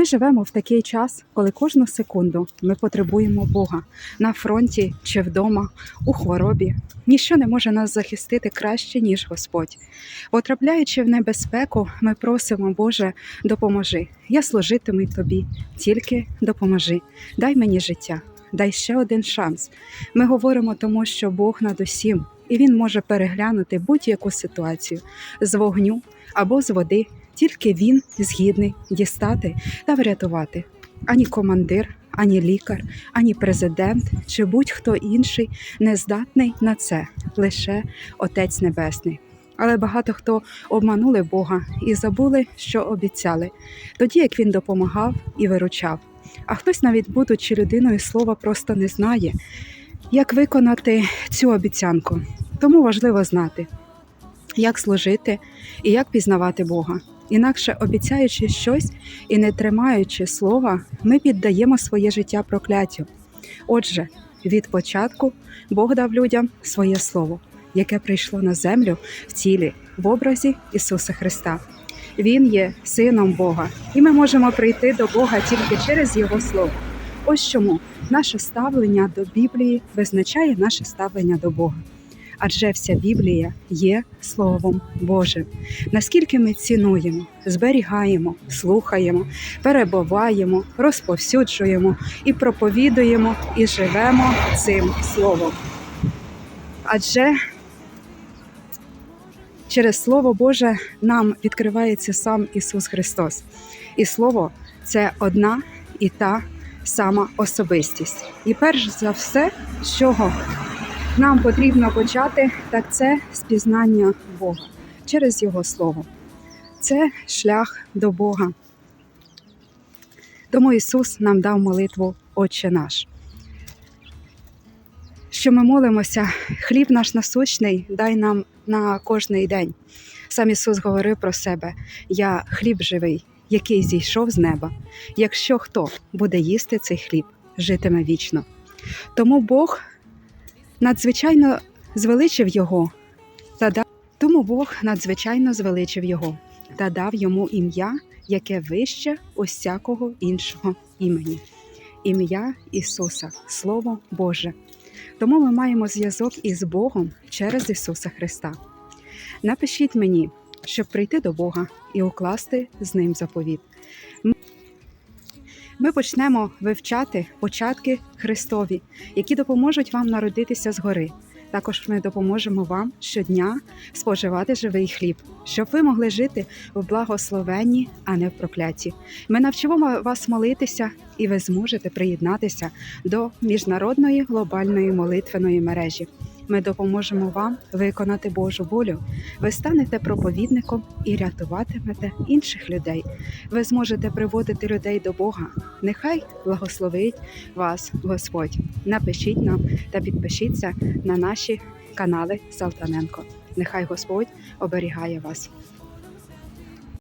Ми живемо в такий час, коли кожну секунду ми потребуємо Бога на фронті чи вдома, у хворобі. Ніщо не може нас захистити краще, ніж Господь. Потрапляючи в небезпеку, ми просимо, Боже, допоможи. Я служитиму тобі, тільки допоможи. Дай мені життя, дай ще один шанс. Ми говоримо тому, що Бог над усім, і Він може переглянути будь-яку ситуацію з вогню або з води. Тільки він згідний дістати та врятувати. Ані командир, ані лікар, ані президент чи будь-хто інший не здатний на це, лише Отець Небесний. Але багато хто обманули Бога і забули, що обіцяли, тоді як він допомагав і виручав. А хтось, навіть будучи людиною слова, просто не знає, як виконати цю обіцянку. Тому важливо знати, як служити і як пізнавати Бога. Інакше обіцяючи щось і не тримаючи слова, ми піддаємо своє життя прокляттю. Отже, від початку Бог дав людям своє слово, яке прийшло на землю в тілі, в образі Ісуса Христа. Він є сином Бога, і ми можемо прийти до Бога тільки через Його Слово. Ось чому наше ставлення до Біблії визначає наше ставлення до Бога. Адже вся Біблія є Словом Божим. Наскільки ми цінуємо, зберігаємо, слухаємо, перебуваємо, розповсюджуємо і проповідуємо, і живемо цим словом. Адже через Слово Боже нам відкривається сам Ісус Христос. І Слово це одна і та сама особистість. І перш за все, з чого нам потрібно почати, так це спізнання Бога через Його Слово. Це шлях до Бога. Тому Ісус нам дав молитву Отче наш. Що ми молимося, хліб наш насущний, дай нам на кожний день. Сам Ісус говорив про себе: Я хліб живий, який зійшов з неба. Якщо хто буде їсти цей хліб, житиме вічно. Тому Бог надзвичайно звеличив його та дав тому Бог надзвичайно звеличив його та дав йому ім'я, яке вище усякого іншого імені. Ім'я Ісуса, Слово Боже. Тому ми маємо зв'язок із Богом через Ісуса Христа. Напишіть мені, щоб прийти до Бога і укласти з ним заповіт. Ми почнемо вивчати початки Христові, які допоможуть вам народитися згори. Також ми допоможемо вам щодня споживати живий хліб, щоб ви могли жити в благословенні, а не в прокляті. Ми навчимо вас молитися, і ви зможете приєднатися до міжнародної глобальної молитвеної мережі. Ми допоможемо вам виконати Божу волю. Ви станете проповідником і рятуватимете інших людей. Ви зможете приводити людей до Бога. Нехай благословить вас Господь. Напишіть нам та підпишіться на наші канали Салтаненко. Нехай Господь оберігає вас.